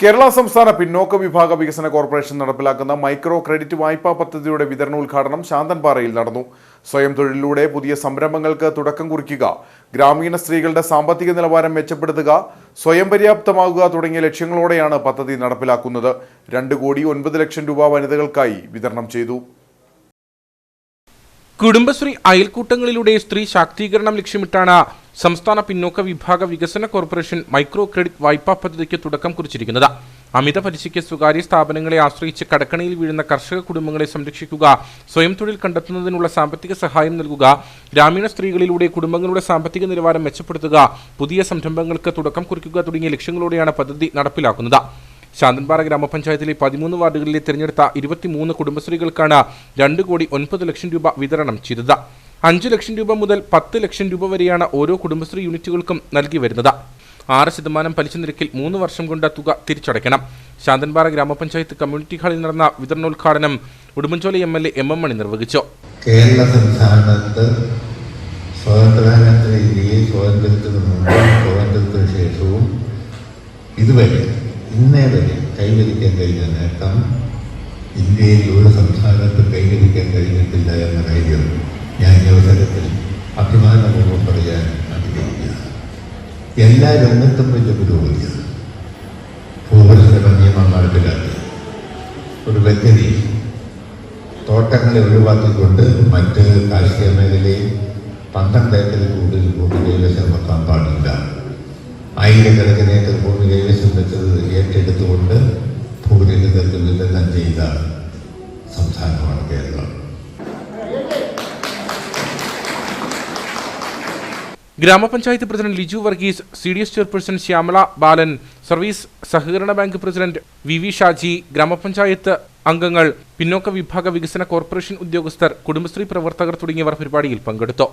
കേരള സംസ്ഥാന പിന്നോക്ക വിഭാഗ വികസന കോർപ്പറേഷൻ നടപ്പിലാക്കുന്ന മൈക്രോ ക്രെഡിറ്റ് വായ്പാ പദ്ധതിയുടെ വിതരണോദ്ഘാടനം ശാന്തൻപാറയിൽ നടന്നു. സ്വയം തൊഴിലിലൂടെ പുതിയ സംരംഭങ്ങൾക്ക് തുടക്കം കുറിക്കുക. ഗ്രാമീണ സ്ത്രീകളുടെ സാമ്പത്തിക നിലവാരം മെച്ചപ്പെടുത്തുക സ്വയം പര്യാപ്തമാകുക തുടങ്ങിയ ലക്ഷ്യങ്ങളോടെയാണ് പദ്ധതി നടപ്പിലാക്കുന്നത്. രണ്ട് കോടി ഒൻപത് ലക്ഷം രൂപ വനിതകൾക്കായി വിതരണം ചെയ്തു. കുടുംബശ്രീ അയൽക്കൂട്ടങ്ങളിലൂടെ സ്ത്രീ ശാക്തീകരണം ലക്ഷ്യമിട്ടാണ് സംസ്ഥാന പിന്നോക്ക വിഭാഗ വികസന കോർപ്പറേഷൻ മൈക്രോ ക്രെഡിറ്റ് വായ്പാ പദ്ധതിക്ക് തുടക്കം കുറിച്ചിരിക്കുന്നത്. അമിത പലിശയ്ക്ക് സ്വകാര്യ സ്ഥാപനങ്ങളെ ആശ്രയിച്ച് കടക്കണിയിൽ വീഴുന്ന കർഷക കുടുംബങ്ങളെ സംരക്ഷിക്കുക സ്വയം തൊഴിൽ കണ്ടെത്തുന്നതിനുള്ള സാമ്പത്തിക സഹായം നൽകുക ഗ്രാമീണ സ്ത്രീകളിലൂടെ കുടുംബങ്ങളുടെ സാമ്പത്തിക നിലവാരം മെച്ചപ്പെടുത്തുക പുതിയ സംരംഭങ്ങൾക്ക് തുടക്കം കുറിക്കുക തുടങ്ങിയ ലക്ഷ്യങ്ങളോടെയാണ് പദ്ധതി നടപ്പിലാക്കുന്നത്. ശാന്തൻപാറ ഗ്രാമപഞ്ചായത്തിലെ പതിമൂന്ന് വാർഡുകളിലെ തിരഞ്ഞെടുത്ത ഇരുപത്തിമൂന്ന് കുടുംബശ്രീകൾക്കാണ് രണ്ട് കോടി ഒൻപത് ലക്ഷം രൂപ വിതരണം ചെയ്തത്. അഞ്ച് ലക്ഷം രൂപ മുതൽ പത്ത് ലക്ഷം രൂപ വരെയാണ് ഓരോ കുടുംബശ്രീ യൂണിറ്റുകൾക്കും നൽകി വരുന്നത്. ആറ് ശതമാനം പലിശ നിരക്കിൽ മൂന്ന് വർഷം കൊണ്ട് തുക തിരിച്ചടയ്ക്കണം. ശാന്തൻപാറ ഗ്രാമപഞ്ചായത്ത് കമ്മ്യൂണിറ്റി ഹാളിൽ നടന്ന വിതരണോദ്ഘാടനം Udumbanchola M L A M M Mani നിർവഹിച്ചു. കേരള സംസ്ഥാനത്ത് സ്വാതന്ത്ര്യാനന്തര ഇന്ത്യയിൽ സ്വാതന്ത്ര്യത്തിന് മുമ്പും സ്വാതന്ത്ര്യത്തിന് ശേഷവും ഇതുവരെ ഇന്നേ വരെ കൈവരിക്കാൻ കഴിഞ്ഞ നേട്ടം ഇന്ത്യയിൽ ഒരു സംസ്ഥാനത്ത് കൈവരിക്കാൻ കഴിഞ്ഞിട്ടില്ല എന്ന കാര്യം ഞാൻ ഈ അവസരത്തിൽ അഭിമാനപൂർവം പറയാൻ ആഗ്രഹിക്കുകയാണ് എല്ലാ രംഗത്തും വലിയ പുരോഗതിയാണ്. ഭൂപരിസര നിയമം നടപ്പിലാക്കി ഒരു വ്യക്തി തോട്ടങ്ങളെ ഒഴിവാക്കിക്കൊണ്ട് മറ്റ് കാർഷിക മേഖലയിൽ പന്ത്രണ്ട് ഏക്കറിൽ കൂടുതൽ ഭൂമി കൈവശം വെക്കാൻ പാടില്ല. ആയിരക്കണക്കിന് ഏക്കർ ഭൂമി കൈവശം വെച്ചത് ഏറ്റെടുത്തുകൊണ്ട് ഭൂരഹിതത്തിൽ വിതരണം ചെയ്ത സംസ്ഥാനമാണ് കേരളം. ഗ്രാമപഞ്ചായത്ത് president Liju Varghese C D S chairperson Shyamala Balan service സഹകരണ bank president V V Shaji ഗ്രാമപഞ്ചായത്ത് അംഗങ്ങൾ പിന്നോക്ക വിഭാഗ വികസന കോർപ്പറേഷൻ ഉദ്യോഗസ്ഥർ കുടുംബശ്രീ പ്രവർത്തകർ തുടങ്ങിയവർ പരിപാടിയിൽ പങ്കെടുത്തു.